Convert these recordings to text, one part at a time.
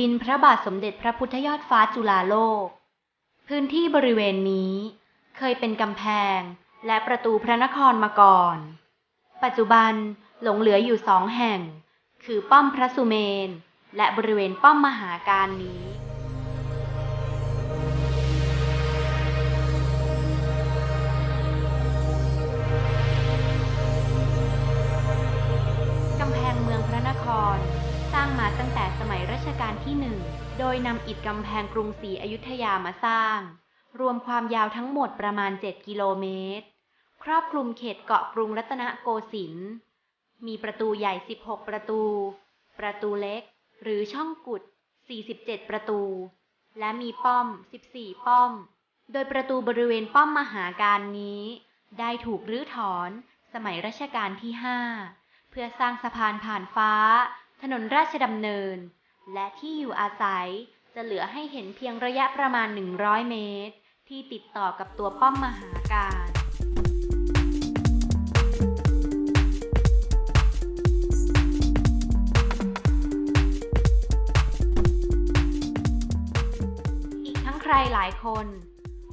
ดินพระบาทสมเด็จพระพุทธยอดฟ้าจุฬาโลก พื้นที่บริเวณนี้เคยเป็นกำแพงและประตูพระนครมาก่อน ปัจจุบันหลงเหลืออยู่สองแห่ง คือป้อมพระสุเมน และบริเวณป้อมมหาการนี้ ที่หนึ่งโดยนำอิฐกำแพงกรุงศรีอยุธยามาสร้าง รวมความยาวทั้งหมดประมาณ 7 กิโลเมตร ครอบคลุมเขตเกาะกรุงรัตนโกสินทร์มีประตูใหญ่ 16 ประตู ประตูเล็ก หรือช่องกุด 47 ประตู และมีป้อม 14 ป้อม โดยประตูบริเวณป้อมมหาการนี้ ได้ถูกรื้อถอนสมัยรัชกาลที่ 5 เพื่อสร้างสะพานผ่านฟ้า ถนนราชดำเนิน และที่อยู่อาศัยจะเหลือให้เห็นเพียงระยะประมาณ 100 เมตร ที่ติดต่อกับตัวป้อมมหาการอีกทั้งใครหลายคน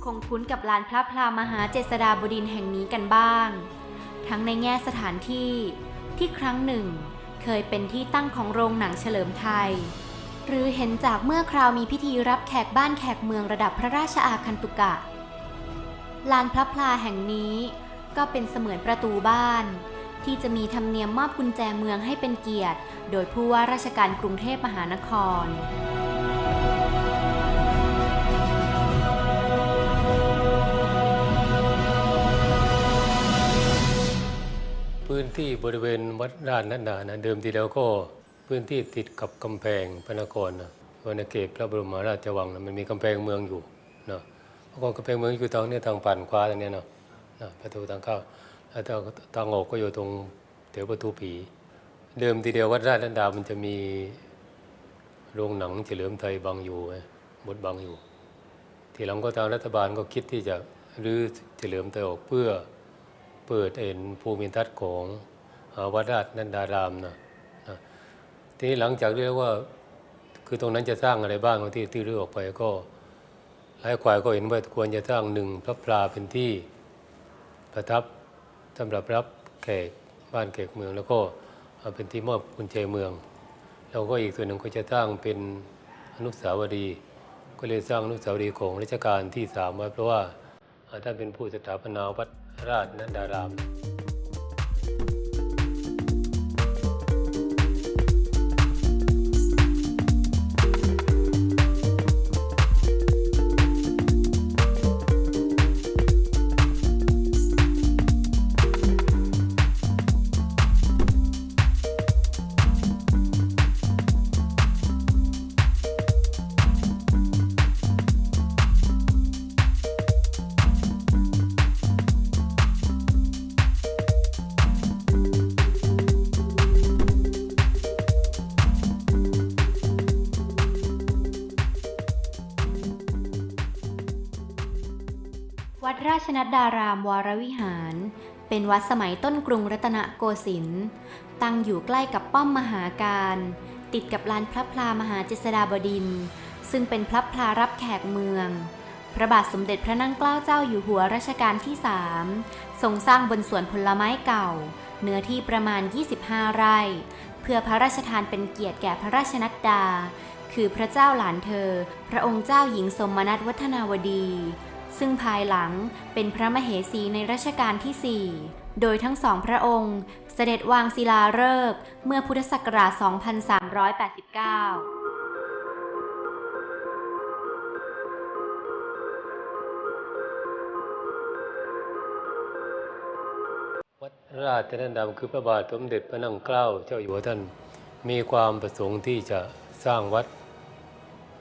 คงคุ้นกับลานพระพลามหาเจษฎาบดินแห่งนี้กันบ้าง ทั้งในแง่สถานที่ที่ครั้งหนึ่ง เคยเป็นที่ตั้งของโรงหนังเฉลิมไทย หรือเห็นจากเมื่อคราวมีพิธีรับแขกบ้านแขกเมืองระดับพระราชอาคันตุกะ ลานพระพลาแห่งนี้ก็เป็นเสมือนประตูบ้าน ที่จะมีธรรมเนียมมอบกุญแจเมืองให้เป็นเกียรติ โดยผู้ว่าราชการกรุงเทพมหานครพื้นที่บริเวณวัดด้านนั้นนานะเดิมทีแล้วก็ พื้นที่ติดกับกำแพงพระนครนะวรรณเขตพระบรมราชวังนะมันมีกำแพงเมืองอยู่นะเมื่อก่อนกำแพงเมืองอยู่ทางนี้ทางผ่านขวาทางนี้เนาะนะประตูทางเข้าแล้วทางทางออกก็อยู่ตรงแถวประตูผี เดิมทีเดียววัดราชนันดามันจะมีโรงหนังเฉลิมไทยบังอยู่ไงบดบังอยู่ ทีหลังก็ทางรัฐบาลก็คิดที่จะรื้อเฉลิมไทยออกเพื่อเปิดเอ็นภูมิทัศน์ของวัดราชนันดารามนะนะ ทีนี้หลังจากเรียกว่า คือตรงนั้นจะสร้างอะไรบ้างที่ที่เรื้อออกไปก็หลายควายก็เห็นว่าควรจะสร้างหนึ่งพระพลาเป็นที่ประทับสำหรับรับแขกบ้านแขกเมือง แล้วก็เป็นที่มอบกุญแจเมือง แล้วก็อีกส่วนหนึ่งก็จะสร้างเป็นอนุสาวรีย์ก็เลยสร้างอนุสาวรีย์ของรัชกาลที่สามไว้เพราะว่าอ่าท่านเป็นผู้สถาปนาวัดราชนันดาราม นัดดารามวรวิหาร เป็นวัดสมัยต้นกรุงรัตนโกสินทร์ตั้งอยู่ใกล้กับป้อมมหาการ ติดกับลานพระพลามหาเจษฎาบดินทร์ซึ่งเป็นพระพลารับแขกเมือง พระบาทสมเด็จพระนั่งเกล้าเจ้าอยู่หัวรัชกาลที่สามทรงสร้างบนสวนผลไม้เก่า เนื้อที่ประมาณ 25 ไร่ เพื่อพระราชทานเป็นเกียรติแก่พระราชนัดดา คือพระเจ้าหลานเธอ พระองค์เจ้าหญิงสมนัตวัฒนาวดี ซึ่งภายหลังเป็นพระมเหสีในรัชกาลที่ 4 โดยทั้งสองพระองค์ เสด็จวางศิลาฤกษ์เมื่อพุทธศักราช 2389วัดราชนันดารามคือพระบาทสมเด็จพระนั่งเกล้าเจ้าอยู่หัวท่าน มีความประสงค์ที่จะสร้างวัด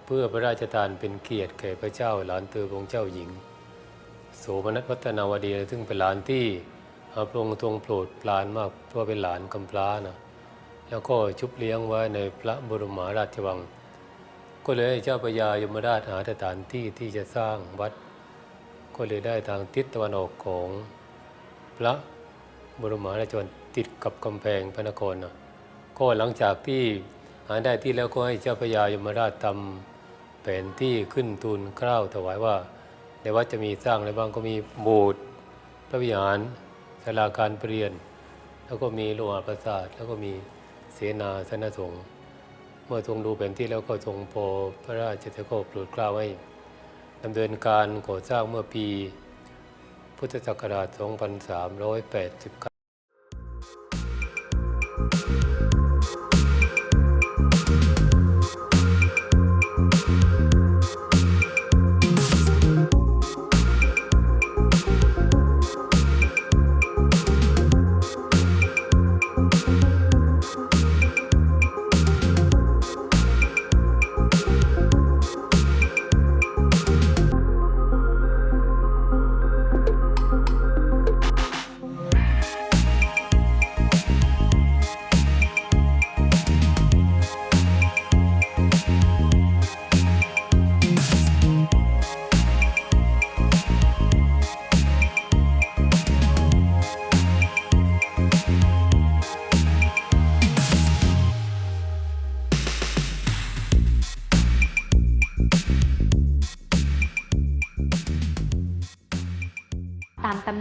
เพื่อพระราชทานเป็นเกียรติแก่พระเจ้าหลานเธอพระองค์เจ้าหญิง โสมนัสวัฒนาวดีซึ่งเป็นหลานที่อ่าพระองค์ทรงโปรดปรานมากเพราะเป็นหลานกำพร้านะแล้วก็ชุบเลี้ยงไว้ในพระบรมราชวัง ก็เลยให้เจ้าพระยายมราชหาสถานที่ที่จะสร้างวัด ก็เลยได้ทางทิศตะวันออกของพระบรมราชวังติดกับกำแพงพระนครนะก็หลังจากที่หาได้ที่แล้วก็ให้เจ้าพระยายมราชทำ แผนที่ขึ้นทูลเกล้าถวายว่า ในวัดจะมีสร้างอะไรบ้างก็มีโบสถ์พระวิหารศาลาการเปลี่ยน แล้วก็มีโลหะประสาท แล้วก็มีเสนาสนสงฆ์เมื่อทรงดูแผนที่แล้วก็ทรงพอพระราชทานโปรดเกล้าให้ดำเนินการก่อสร้างเมื่อปี พุทธศักราช 2389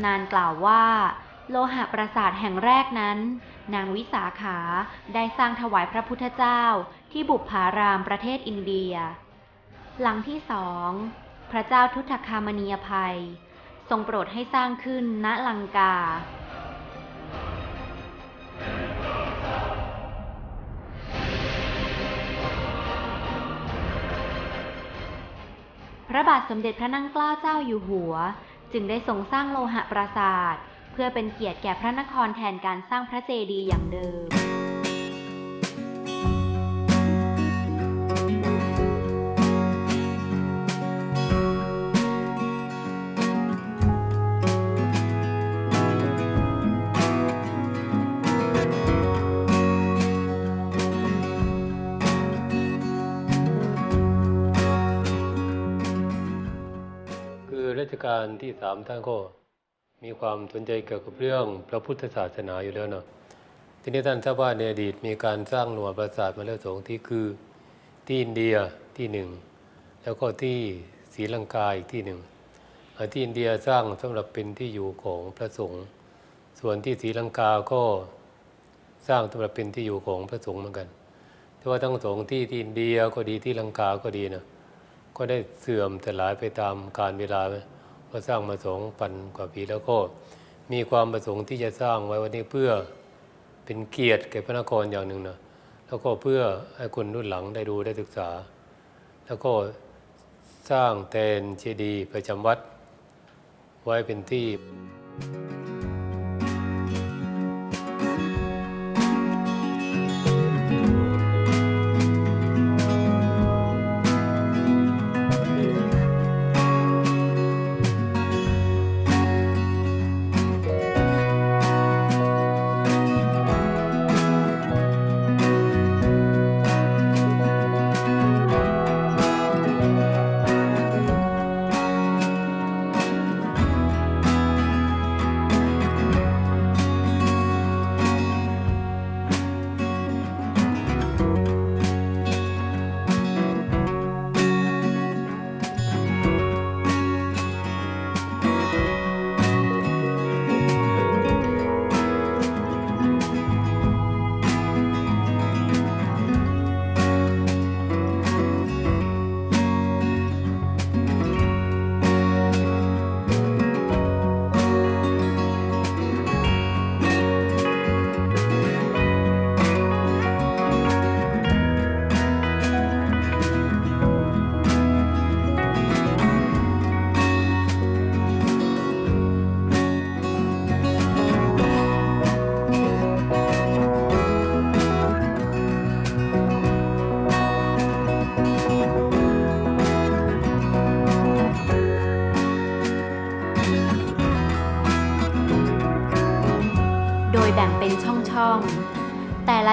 ำนานกล่าวว่า โลหะปราสาทแห่งแรกนั้น นางวิสาขาได้สร้างถวายพระพุทธเจ้าที่บุปผารามประเทศอินเดีย หลังที่สอง พระเจ้าทุตคามนียภัย ทรงโปรดให้สร้างขึ้นณลังกาพระบาทสมเด็จพระนั่งเกล้าเจ้าอยู่หัว จึงได้ทรงสร้างโลหะปราสาท เพื่อเป็นเกียรติแก่พระนครแทนการสร้างพระเจดีย์อย่างเดิม กาลที่สามท่านก็มีความสนใจเกี่ยวกับเรื่องพระพุทธศาสนาอยู่แล้วเนาะทีนี้ท่านทราบว่าในอดีตมีการสร้างหน่วยปราสาทมาแล้วสองที่คือที่อินเดียที่หนึ่งแล้วก็ที่ศรีลังกาอีกที่หนึ่งที่อินเดียสร้างสำหรับเป็นที่อยู่ของพระสงฆ์ส่วนที่ศรีลังกาก็สร้างสำหรับเป็นที่อยู่ของพระสงฆ์เหมือนกันแต่ว่าทั้งสองที่ที่อินเดียก็ดีที่ลังกาก็ดีนะก็ได้เสื่อมสลายไปตามกาลเวลาไหม ก็สร้างมาสองพันกว่าปีแล้วก็มีความประสงค์ที่จะสร้างไว้วันนี้เพื่อเป็นเกียรติแก่พระนครอย่างหนึ่งนะแล้วก็เพื่อให้คนรุ่นหลังได้ดูได้ศึกษา แล้วก็สร้างแทนเจดีย์ประจำวัด ไว้เป็นที่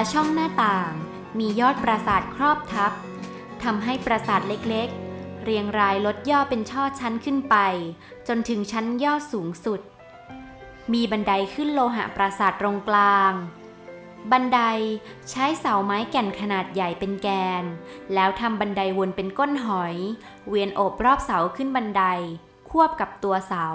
และช่องหน้าต่าง มียอดปราสาทครอบทับทำให้ปราสาทเล็กๆ เรียงรายลดย่อเป็นช่อชั้นขึ้นไป จนถึงชั้นยอดสูงสุด มีบันไดขึ้นโลหะปราสาทตรงกลาง บันไดใช้เสาไม้แก่นขนาดใหญ่เป็นแกน แล้วทำบันไดวนเป็นก้นหอย เวียนโอบรอบเสาขึ้นบันได ควบกับตัวเสา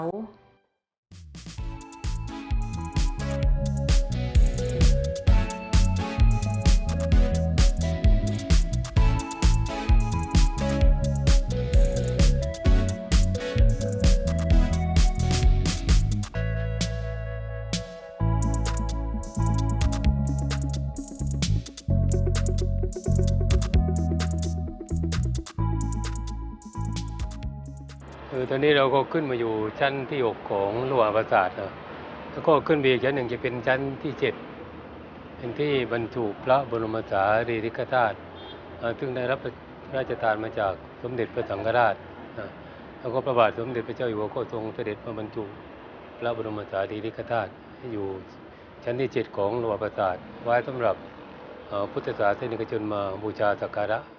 ตอนนี้เราก็ขึ้นมาอยู่ชั้นที่หกของโลหะปราสาทนะแล้วก็ขึ้นไปอีกชั้นหนึ่งจะเป็นชั้นที่เจ็ดเป็นที่บรรจุพระบรมสารีริกธาตุซึ่งได้รับพระราชทานมาจากสมเด็จพระสังฆราชนะแล้วก็พระบาทสมเด็จพระเจ้าอยู่หัวก็ทรงเสด็จมาบรรจุพระบรมสารีริกธาตุอยู่ชั้นที่เจ็ดของโลหะปราสาทไว้สำหรับพุทธศาสนิกชนมาบูชาสักการะ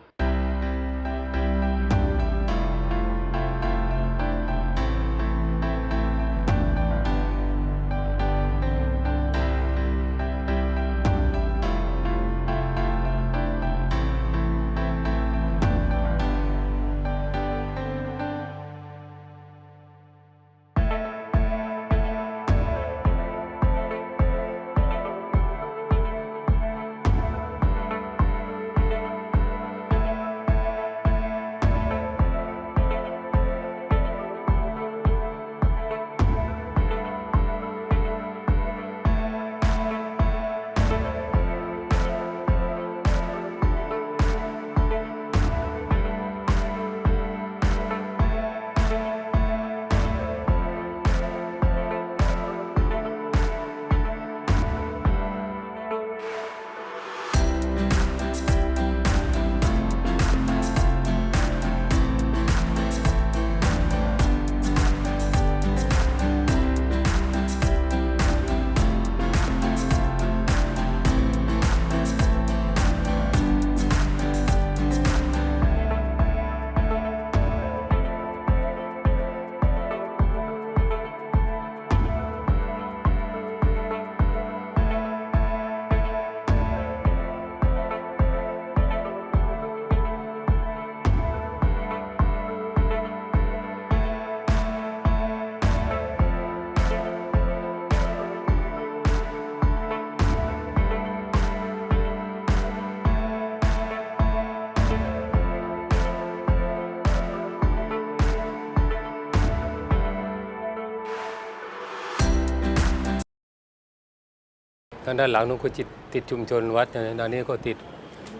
างด้านหลังนู้นก็จิตติดชุมชนวัดนะด้านนี้ก็ติด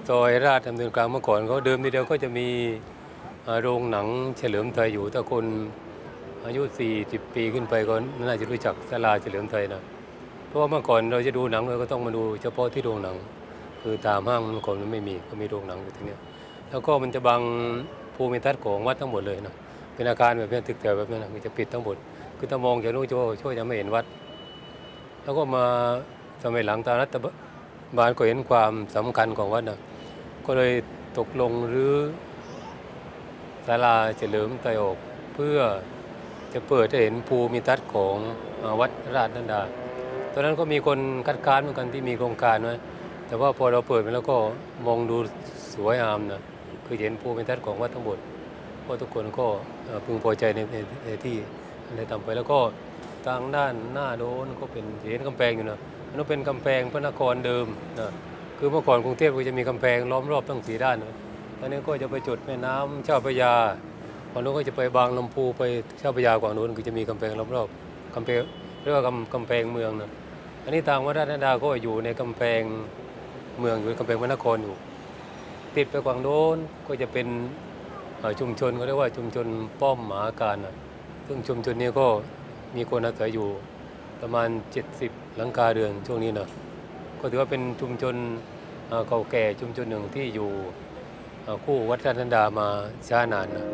ซอยราชดำเนินกลางเมื่อก่อนเขาเดิมทีเดียวก็จะมีโรงหนังเฉลิมไทยอยู่ถ้าคนอายุ 40 ปีขึ้นไปก็น่าจะรู้จักศาลาเฉลิมไทยนะเพราะว่าเมื่อก่อนเราจะดูหนังเราก็ต้องมาดูเฉพาะที่โรงหนัง คือตามห้างเมื่อก่อนมันไม่มีก็มีโรงหนังอยู่ที่นี้ยแล้วก็มันจะบังภูมิทัศน์ของวัดทั้งหมดเลยนะเป็นอาคารแบบนี้ตึกแถวแบบนี้นะคือจะปิดทั้งหมด คือถ้ามองจากนู้นจะช่วยจะไม่เห็นวัด แล้วก็มา สมัยหลังตอนรัฐบาลก็เห็นความสำคัญของวัดนะก็เลยตกลงหรือศาลาเฉลิมไตรออกเพื่อจะเปิดให้เห็นภูมิทัศน์ของวัดราชนันดา ตอนนั้นก็มีคนคัดค้านเหมือนกันที่มีโครงการไว้แต่ว่าพอเราเปิดไปแล้วก็มองดูสวยงามนะคือเห็นภูมิทัศน์ของวัดทั้งหมดก็ทุกคนก็พึงพอใจในในในที่อะได้ทำไปแล้วก็ทางด้านหน้าโดนก็เป็นเห็นกำแพงอยู่นะ อันนั้นเป็นกำแพงพระนครเดิมนะคือเมื่อก่อนกรุงเทพก็จะมีกำแพงล้อมรอบทั้งสีด้านนะตอนนี้ก็จะไปจุดแม่น้ำเจ้าพระยาฝั่งนู้นก็จะไปบางลำพูไปเจ้าพระยาฝั่งนู้นก็จะมีกำแพงล้อมรอบกำแพงเรียกว่ากำกำแพงเมืองนะอันนี้ทางวัดราชนันดาก็อยู่ในกำแพงเมืองอยู่กำแพงพระนครอยู่ ติดไปฝั่งโน้นก็จะเป็นชุมชนเขาเรียกว่าชุมชนป้อมหมาการนะซึ่งชุมชนนี้ก็มีคนอาศัยอยู่ ประมาณ 70 หลังคาเรือนช่วงนี้นะก็ถือว่าเป็นชุมชนเก่าแก่ชุมชนหนึ่งที่อยู่คู่วัดราชนันดามาช้านานนะ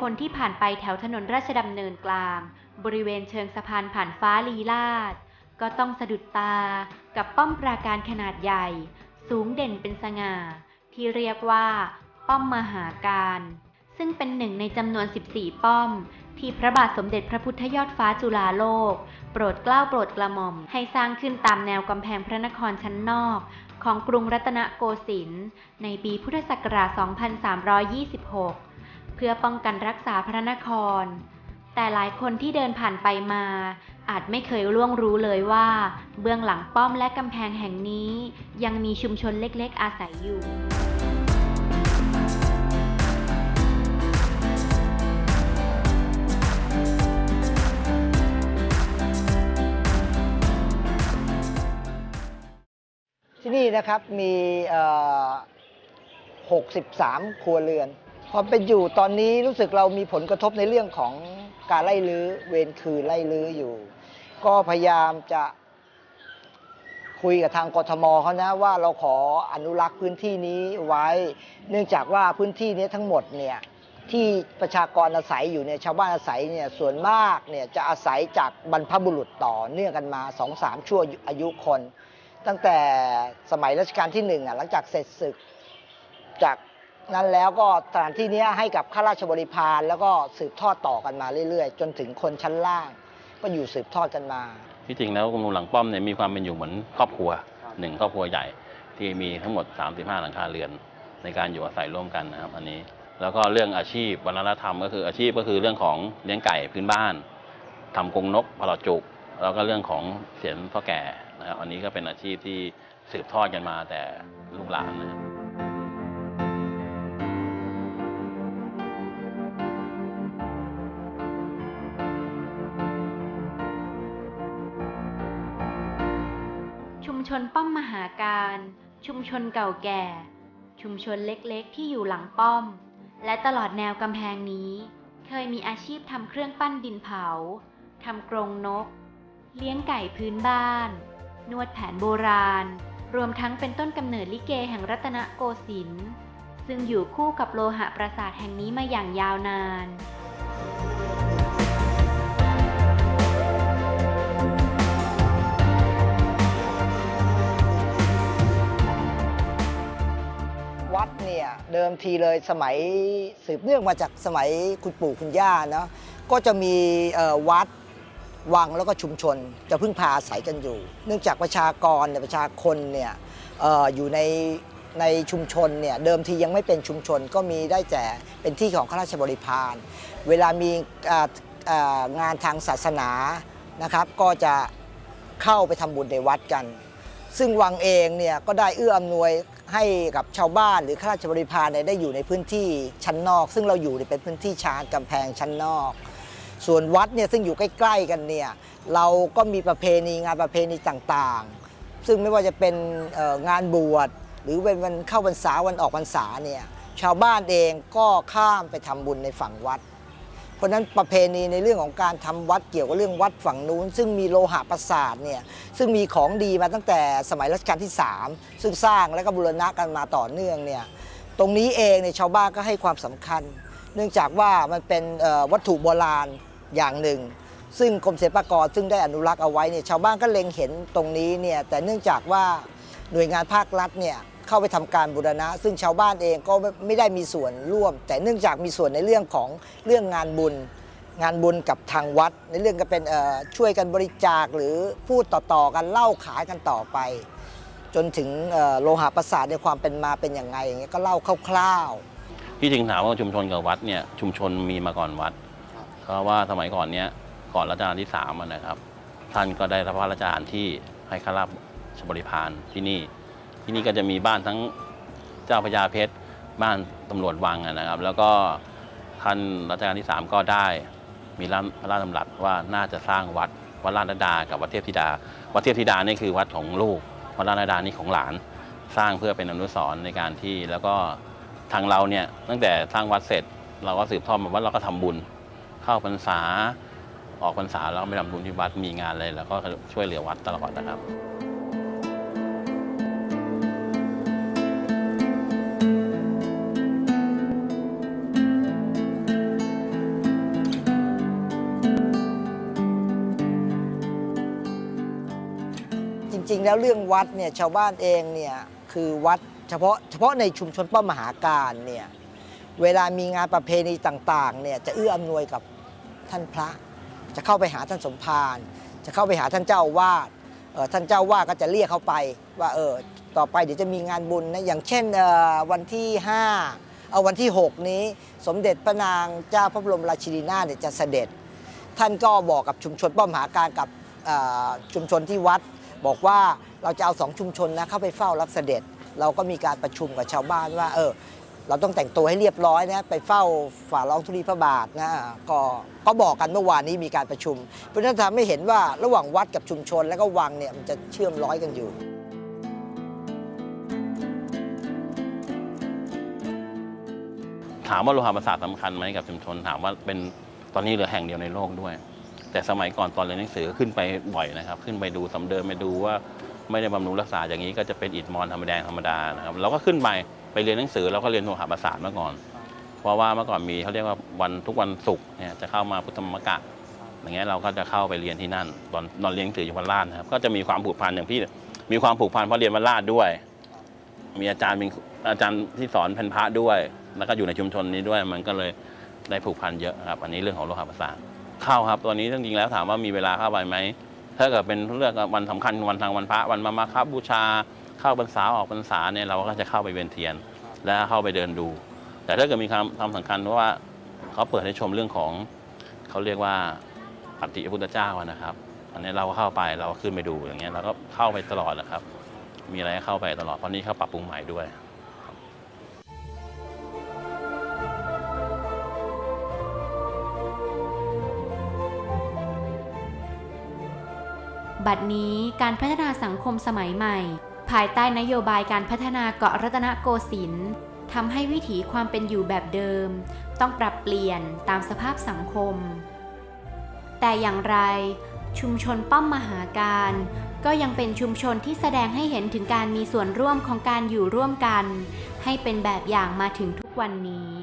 คนที่ผ่านไปแถวถนนราชดำเนินกลาง บริเวณเชิงสะพานผ่านฟ้าลีลาด ก็ต้องสะดุดตากับป้อมปราการขนาดใหญ่ สูงเด่นเป็นสง่า ที่เรียกว่า ป้อมมหาการ ซึ่งเป็นหนึ่งในจำนวน 14 ป้อม ที่พระบาทสมเด็จพระพุทธยอดฟ้าจุฬาโลก โปรดเกล้าโปรดกระหม่อม ให้สร้างขึ้นตามแนวกำแพงพระนครชั้นนอกของกรุงรัตนโกสินทร์ในปีพุทธศักราช 2326 เพื่อป้องกันรักษาพระนคร แต่หลายคนที่เดินผ่านไปมา อาจไม่เคยล่วงรู้เลยว่า เบื้องหลังป้อมและกำแพงแห่งนี้ ยังมีชุมชนเล็กๆอาศัยอยู่ที่นี่นะครับมี 63 ครัวเรือน พอไปอยู่ตอนนี้รู้สึกเรามีผลกระทบในเรื่องของการไล่ลื้อเวรคืนไล่ลื้ออยู่ ก็พยายามจะคุยกับทางกทมเขานะว่าเราขออนุรักษ์พื้นที่นี้ไว้ เนื่องจากว่าพื้นที่นี้ทั้งหมดเนี่ยที่ประชากรอาศัยอยู่เนี่ยชาวบ้านอาศัยเนี่ยส่วนมากเนี่ยจะอาศัยจากบรรพบุรุษต่อเนื่องกันมาสองสามชั่วอายุคน ตั้งแต่สมัยรัชกาลที่หนึ่งอะหลังจากเสร็จศึกจาก นั้นแล้วก็สถานที่นี้ให้กับข้าราชบริพารแล้วก็สืบทอดต่อกันมาเรื่อยๆ จนถึงคนชั้นล่าง ก็อยู่สืบทอดกันมา ที่จริงแล้วกรมหลวงหลังป้อมเนี่ยมีความเป็นอยู่เหมือนครอบครัวหนึ่งครอบครัวใหญ่ที่มีทั้งหมด 35 หลังคาเรือน ในการอยู่อาศัยร่วมกันนะครับ อันนี้แล้วก็เรื่องอาชีพวัฒนธรรมก็คืออาชีพก็คือเรื่องของเลี้ยงไก่พื้นบ้านทำกรงนกปลาจุก แล้วก็เรื่องของเสียนพ่อแก่นะครับอันนี้ก็เป็นอาชีพที่สืบทอดกันมาแต่ลูกหลานนะครับ ชุมชนเก่าแก่ ชุมชนเล็กๆ ที่อยู่หลังป้อม และตลอดแนวกำแพงนี้ เคยมีอาชีพทำเครื่องปั้นดินเผาทำกรงนก เลี้ยงไก่พื้นบ้าน นวดแผนโบราณ รวมทั้งเป็นต้นกำเนิดลิเกแห่งรัตนโกสินทร์ซึ่งอยู่คู่กับโลหะปราสาทแห่งนี้มาอย่างยาวนาน ดิมทีเลยสมัยสืบเนื่องมาจากสมัยคุณปู่คุณย่าเนาะก็จะมีวัดวังแล้วก็ชุมชน จะพึ่งพาอาศัยกันอยู่ เนื่องจากประชากรเนี่ยประชาคนเนี่ยอออยู่ในในชุมชนเนี่ยเดิมทียังไม่เป็นชุมชนก็มีได้แต่เป็นที่ของข้าราชบริพาร เวลามีงานทางศาสนานะครับ ก็จะเข้าไปทำบุญในวัดกัน ซึ่งวังเองเนี่ยก็ได้เอื้ออำนวย ให้กับชาวบ้านหรือข้าราชบริพารได้อยู่ในพื้นที่ชั้นนอก ซึ่งเราอยู่เนี่ยเป็นพื้นที่ชานกำแพงชั้นนอก ส่วนวัดเนี่ยซึ่งอยู่ใกล้ ๆ กันเนี่ยเราก็มีประเพณีงานประเพณีต่างๆ ซึ่งไม่ว่าจะเป็นงานบวชหรือเป็นวันเข้าพรรษาวันออกพรรษาเนี่ยชาวบ้านเองก็ข้ามไปทำบุญในฝั่งวัด เพราะนั้นประเพณีในเรื่องของการทำวัดเกี่ยวกับเรื่องวัดฝั่งนู้น ซึ่งมีโลหะประสาทเนี่ยซึ่งมีของดีมาตั้งแต่สมัยรัชกาลที่ 3 ซึ่งสร้างและก็บูรณะกันมาต่อเนื่องเนี่ยตรงนี้เองเนี่ยชาวบ้านก็ให้ความสำคัญ เนื่องจากว่ามันเป็นวัตถุโบราณอย่างหนึ่ง ซึ่งกรมศิลปากรซึ่งได้อนุรักษ์เอาไว้เนี่ยชาวบ้านก็เล็งเห็นตรงนี้เนี่ยแต่เนื่องจากว่าหน่วยงานภาครัฐเนี่ย เข้าไปทำการบูรณะ ซึ่งชาวบ้านเองก็ไม่ได้มีส่วนร่วม แต่เนื่องจากมีส่วนในเรื่องของเรื่องงานบุญ งานบุญกับทางวัด ในเรื่องก็เป็นช่วยกันบริจาคหรือพูดต่อๆกันเล่าขายกันต่อไป จนถึงโลหะประสาทในความเป็นมาเป็นอย่างไงอย่างเงี้ยก็เล่าคร่าวๆที่จริงถามว่าชุมชนกับวัดเนี่ยชุมชนมีมาก่อนวัดเพราะว่าสมัยก่อนเนี้ยก่อนรัชกาลที่สามนะครับ ท่านก็ได้รับพระราชทานที่ให้ข้าราชบริพารที่นี่ ที่นี่ก็จะมีบ้านทั้งเจ้าพระยาเพชร บ้านตำรวจวังนะครับ แล้วก็ท่านรัชกาลที่สามก็ได้มีพระราชดำรัสว่าน่าจะสร้างวัดวัดลาดดา กับวัดเทพธิดา วัดเทพธิดานี่คือวัดของลูก วัดลาดดานี่ของหลาน สร้างเพื่อเป็นอนุสรณ์ในการที่แล้วก็ทางเราเนี่ยตั้งแต่สร้างวัดเสร็จ เราก็สืบทอดมาว่าเราก็ทำบุญ เข้าพรรษาออกพรรษาแล้วก็ไปทำบุญที่วัดมีงานอะไรแล้วก็ช่วยเหลือวัดตลอดนะครับ ริง ๆ แล้วเรื่องวัดเนี่ยชาวบ้านเองเนี่ยคือวัดเฉพาะเฉพาะในชุมชนป้อมมหาการเนี่ยเวลามีงานประเพณีต่างๆเนี่ยจะเอื้ออำนวยกับท่านพระ จะเข้าไปหาท่านสมภารจะเข้าไปหาท่านเจ้าวาดท่านเจ้าวาดก็จะเรียกเข้าไปว่าเออต่อไปเดี๋ยวจะมีงานบุญนะอย่างเช่นวันที่5เอาวันที่ 6 นี้สมเด็จพระนางเจ้าพระบรมราชินีนาถจะเสด็จ ท่านก็บอกกับชุมชนป้อมมหาการกับชุมชนที่วัด บอกว่าเราจะเอาสองชุมชนนะเข้าไปเฝ้ารับเสด็จ เราก็มีการประชุมกับชาวบ้านว่า เออ เราต้องแต่งตัวให้เรียบร้อยนะไปเฝ้าฝ่าร้องธุลีพระบาทนะก็ก็บอกกันเมื่อวานนี้มีการประชุม เพราะนั้นทำให้เห็นว่าระหว่างวัดกับชุมชน และก็วังเนี่ยมันจะเชื่อมร้อยกันอยู่ถามว่าโลหะประสาทสำคัญไหมกับชุมชนถามว่าเป็นตอนนี้เหลือแห่งเดียวในโลกด้วย แต่สมัยก่อนตอนเรียนหนังสือขึ้นไปบ่อยนะครับ ขึ้นไปดูสำเดินไปดูว่าไม่ได้บำรุงรักษาอย่างนี้ก็จะเป็นอิฐมอนธรรมดาธรรมดานะครับเราก็ขึ้นไปไปเรียนหนังสือเราก็เรียนโลหะประสาทมาก่อน เพราะว่าเมื่อก่อนมีเขาเรียกว่าวันทุกวันศุกร์เนี่ยจะเข้ามาพุทธมกะอย่างเงี้ยเราก็จะเข้าไปเรียนที่นั่น ตอนตอนเรียนหนังสืออยู่วันลาดนะครับก็จะมีความผูกพันอย่างพี่มีความผูกพันเพราะเรียนวันลาดด้วย มีอาจารย์มีอาจารย์ที่สอนพันพระด้วย แล้วก็อยู่ในชุมชนนี้ด้วย มันก็เลยได้ผูกพันเยอะครับอันนี้เรื่องของโลหะประสาท เข้าครับตอนนี้จริงๆแล้วถามว่ามีเวลาเข้าไปไหมถ้าเกิดเป็นเรื่องวันสำคัญวันทางวันพระวันมามาครับบูชาเข้าพรรษาออกพรรษาเนี่ยเราก็จะเข้าไปเวียนเทียน และเข้าไปเดินดู แต่ถ้าเกิดมีความความสำคัญเพราะว่าเขาเปิดให้ชมเรื่องของเขาเรียกว่าปฏิพุทธเจ้านะครับ อันนี้เราก็เข้าไปเราก็ขึ้นไปดูอย่างเงี้ยเราก็เข้าไปตลอดนะครับ มีอะไรเข้าไปตลอดเพราะนี่เขาปรับปรุงใหม่ด้วย บัดนี้การพัฒนาสังคมสมัยใหม่ ภายใต้นโยบายการพัฒนาเกาะรัตนโกสินทร์ทำให้วิถีความเป็นอยู่แบบเดิม ต้องปรับเปลี่ยนตามสภาพสังคม แต่อย่างไรชุมชนป้อมมหาการ ก็ยังเป็นชุมชนที่แสดงให้เห็นถึงการมีส่วนร่วมของการอยู่ร่วมกัน ให้เป็นแบบอย่างมาถึงทุกวันนี้